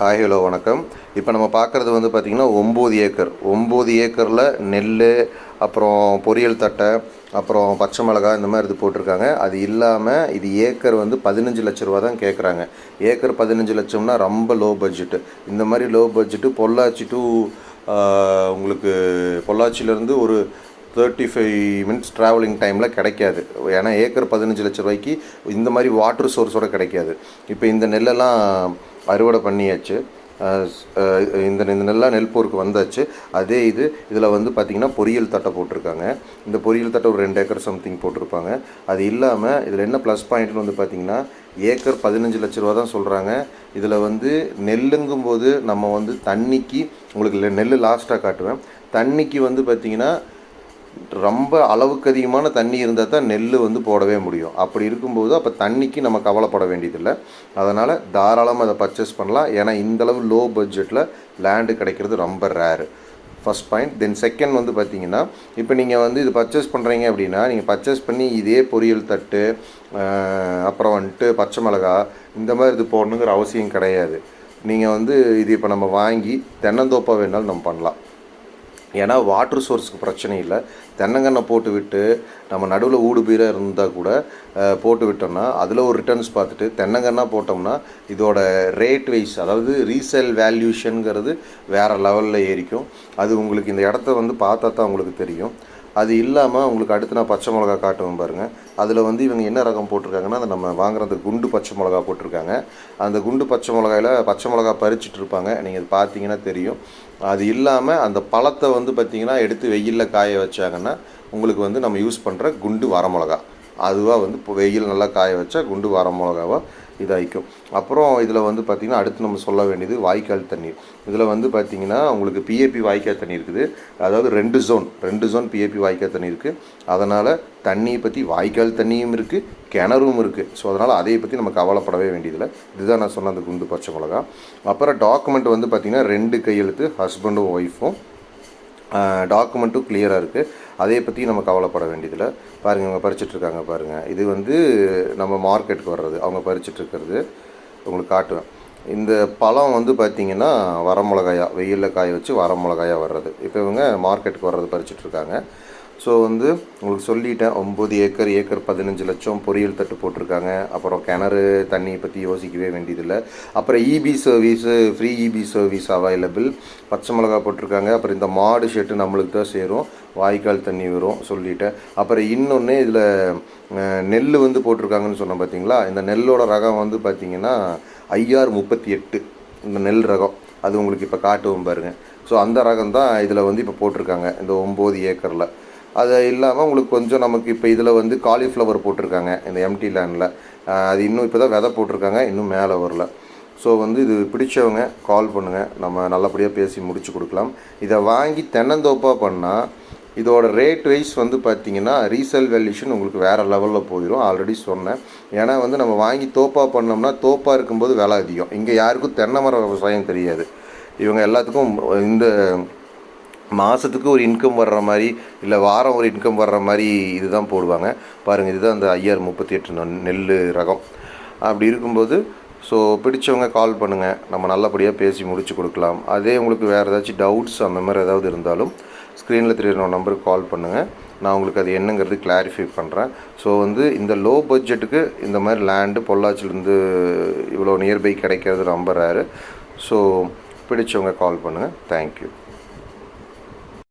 Hi hello வணக்கம். இப்போ நம்ம பார்க்குறது வந்து பார்த்திங்கன்னா ஒம்பது ஏக்கர். ஒம்பது ஏக்கரில் நெல் அப்புறம் பொரியல் தட்டை அப்புறம் பச்சை மிளகாய் இந்த மாதிரி இது போட்டிருக்காங்க. அது இல்லாமல் இது ஏக்கர் வந்து பதினஞ்சு லட்ச ரூபா தான் கேட்குறாங்க ஏக்கர் பதினஞ்சு லட்சம்னா ரொம்ப லோ பட்ஜெட்டு இந்த மாதிரி லோ பட்ஜெட்டு பொள்ளாச்சி டு உங்களுக்கு பொள்ளாச்சியிலேருந்து ஒரு தேர்ட்டி ஃபைவ் மினிட்ஸ் ட்ராவலிங் டைமில் கிடைக்காது. ஏன்னா ஏக்கர் பதினஞ்சு லட்ச ரூபாய்க்கு இந்த மாதிரி வாட்டர் சோர்ஸோட கிடைக்காது. இப்போ இந்த நெல்லெல்லாம் அறுவடை பண்ணியாச்சு. இந்த இந்த நெல்லாம் நெல் போருக்கு வந்தாச்சு. அதே இது இதில் வந்து பார்த்திங்கன்னா பொரியல் தட்டை போட்டிருக்காங்க. இந்த பொரியல் தட்டை ஒரு ரெண்டு ஏக்கர் சம்திங் போட்டிருப்பாங்க. அது இல்லாமல் இதில் என்ன ப்ளஸ் பாயிண்ட்னு வந்து பார்த்திங்கன்னா ஏக்கர் பதினஞ்சு லட்ச ரூபா தான் சொல்கிறாங்க இதில் வந்து நெல்லுங்கும்போது நம்ம வந்து தண்ணிக்கு உங்களுக்கு நெல் லாஸ்ட்டாக காட்டுவேன். தண்ணிக்கு வந்து பார்த்திங்கன்னா ரொம்ப அளவுக்கு அதிகமான தண்ணி இருந்தால் தான் நெல் வந்து போடவே முடியும். அப்படி இருக்கும்போது அப்போ தண்ணிக்கு நம்ம கவலைப்பட வேண்டியதில்லை. அதனால் தாராளமாக அதை பர்ச்சேஸ் பண்ணலாம். ஏன்னா இந்தளவு லோ பட்ஜெட்டில் லேண்டு கிடைக்கிறது ரொம்ப rare first point then second வந்து பார்த்தீங்கன்னா இப்போ நீங்கள் வந்து இது பர்ச்சேஸ் பண்ணுறீங்க அப்படின்னா நீங்கள் பர்ச்சேஸ் பண்ணி இதே பொரியல் தட்டு அப்புறம் வந்துட்டு பச்சை மிளகா இந்த மாதிரி இது போடணுங்கிற அவசியம் கிடையாது. நீங்கள் வந்து இது இப்போ நம்ம வாங்கி தென்னந்தோப்பாக வேணாலும் நம்ம பண்ணலாம். ஏன்னா வாட்டர் சோர்ஸுக்கு பிரச்சனை இல்லை. தென்னங்கன்னை போட்டு விட்டு நம்ம நடுவில் ஊடு பீராக இருந்தால் கூட போட்டு விட்டோம்னா அதில் ஒரு ரிட்டர்ன்ஸ் பார்த்துட்டு தென்னங்கன்னா போட்டோம்னா இதோட ரேட் வைஸ் அதாவது ரீசேல் வேல்யூஷனுங்கிறது வேறு லெவலில் ஏறிக்கும். அது உங்களுக்கு இந்த இடத்த வந்து பார்த்தா தான் உங்களுக்கு தெரியும். அது இல்லாமல் உங்களுக்கு அடுத்து நான் பச்சை மிளகா காட்டுவேன் பாருங்கள் அதில் வந்து இவங்க என்ன ரகம் போட்டிருக்காங்கன்னா அந்த நம்ம வாங்குறது அந்த குண்டு பச்சை மிளகா போட்டிருக்காங்க. அந்த குண்டு பச்சை மிளகாயில் பச்சை மிளகா பறிச்சிட்டு இருப்பாங்க. நீங்கள் அது பார்த்தீங்கன்னா தெரியும். அது இல்லாமல் அந்த பழத்தை வந்து பார்த்திங்கன்னா எடுத்து வெயிலில் காய வச்சாங்கன்னா உங்களுக்கு வந்து நம்ம யூஸ் பண்ணுற குண்டு வரமிளகா அதுவாக வந்து இப்போ வெயில் நல்லா காய வச்சா குண்டு வரமிளகாவாக இதாகிக்கும். அப்புறம் இதில் வந்து பார்த்திங்கன்னா அடுத்து நம்ம சொல்ல வேண்டியது வாய்க்கால் தண்ணீர். இதில் வந்து பார்த்திங்கன்னா உங்களுக்கு பிஏபி வாய்க்கால் தண்ணி இருக்குது. அதாவது ரெண்டு ஜோன் ரெண்டு ஜோன் பிஏபி வாய்க்கால் தண்ணி இருக்குது. அதனால் தண்ணியை பற்றி வாய்க்கால் தண்ணியும் இருக்குது கிணறும் இருக்குது ஸோ அதனால் அதை பற்றி நம்ம கவலைப்படவே வேண்டியதில்லை. இதுதான் நான் சொன்ன அந்த குண்டு பச்சை மிளகா. அப்புறம் டாக்குமெண்ட் வந்து பார்த்திங்கன்னா ரெண்டு கையெழுத்து ஹஸ்பண்டும் ஒய்ஃபும் டாக்குமெண்ட்டும் கிளியராக இருக்குது அதை பற்றி நம்ம கவலைப்பட வேண்டியதில்லை. பாருங்கள் இவங்க பறிச்சிட்ருக்காங்க பாருங்கள் இது வந்து நம்ம மார்க்கெட்டுக்கு வர்றது. அவங்க பறிச்சிட்ருக்கிறது உங்களுக்கு காட்டுவேன். இந்த பழம் வந்து பார்த்திங்கன்னா வரமிளகாயா வெயிலில் காய வச்சு வரமிளகாயா வர்றது. இப்போ இவங்க மார்க்கெட்டுக்கு வர்றது பறிச்சிட்ருக்காங்க ஸோ வந்து உங்களுக்கு சொல்லிட்டேன் ஒம்பது ஏக்கர் ஏக்கர் பதினஞ்சு லட்சம் பொரியல் தட்டு போட்டிருக்காங்க. அப்புறம் கிணறு தண்ணியை பற்றி யோசிக்கவே வேண்டியதில்லை. அப்புறம் EB service free EB service available பச்சை மிளகா போட்டிருக்காங்க. அப்புறம் இந்த மாடு ஷெட்டு நம்மளுக்கு தான் சேரும். வாய்க்கால் தண்ணி வரும் சொல்லிட்டேன். அப்புறம் இன்னொன்று இதில் நெல் வந்து போட்டிருக்காங்கன்னு சொன்னேன் பார்த்தீங்களா இந்த நெல்லோட ரகம் வந்து பார்த்தீங்கன்னா ஐஆர் முப்பத்தி எட்டு. இந்த நெல் ரகம். அது உங்களுக்கு இப்போ காட்டுவோம் பாருங்கள் ஸோ அந்த ரகம் தான் இதில் வந்து இப்போ போட்டிருக்காங்க. இந்த ஒம்பது ஏக்கரில். அது இல்லாமல் உங்களுக்கு கொஞ்சம் நமக்கு இப்போ இதில் வந்து காலிஃப்ளவர் போட்டிருக்காங்க இந்த எம்டி லேண்டில் அது இன்னும் இப்போ தான் விதை போட்டிருக்காங்க இன்னும் மேலே வரல. ஸோ வந்து இது பிடிச்சவங்க கால் பண்ணுங்கள் நம்ம நல்லபடியாக பேசி முடிச்சு கொடுக்கலாம். இதை வாங்கி தென்னந்தோப்பாக பண்ணால் இதோட ரேட் வைஸ் வந்து பார்த்தீங்கன்னா ரீசேல் வேல்யூஷன் உங்களுக்கு வேறு லெவலில் போயிடும் ஆல்ரெடி சொன்னேன். ஏன்னா வந்து நம்ம வாங்கி தோப்பாக பண்ணோம்னா தோப்பாக இருக்கும்போது விலை அதிகம். இங்கே யாருக்கும் தென்னை மர விவசாயம் தெரியாது. இவங்க எல்லாத்துக்கும் இந்த மாதத்துக்கு ஒரு இன்கம் வர்ற மாதிரி இல்லை வாரம் ஒரு இன்கம் வர்ற மாதிரி இதுதான் போடுவாங்க. பாருங்கள் இதுதான் அந்த ஐஆர் முப்பத்தி எட்டு நெல் ரகம். அப்படி இருக்கும்போது ஸோ பிடிச்சவங்க கால் பண்ணுங்கள் நம்ம நல்லபடியாக பேசி முடிச்சு கொடுக்கலாம். அதே உங்களுக்கு வேறு ஏதாச்சும் டவுட்ஸ் அந்த மாதிரி ஏதாவது இருந்தாலும் ஸ்க்ரீனில் தெரியுற நம்பருக்கு கால் பண்ணுங்கள் நான் உங்களுக்கு அது என்னங்கிறது கிளாரிஃபை பண்ணுறேன் ஸோ வந்து இந்த லோ பட்ஜெட்டுக்கு இந்த மாதிரி லேண்டு பொள்ளாச்சிலேருந்து இவ்வளோ நியர்பை கிடைக்கிறது ரொம்ப ரேரு ஸோ பிடிச்சவங்க கால் பண்ணுங்கள் தேங்க்யூ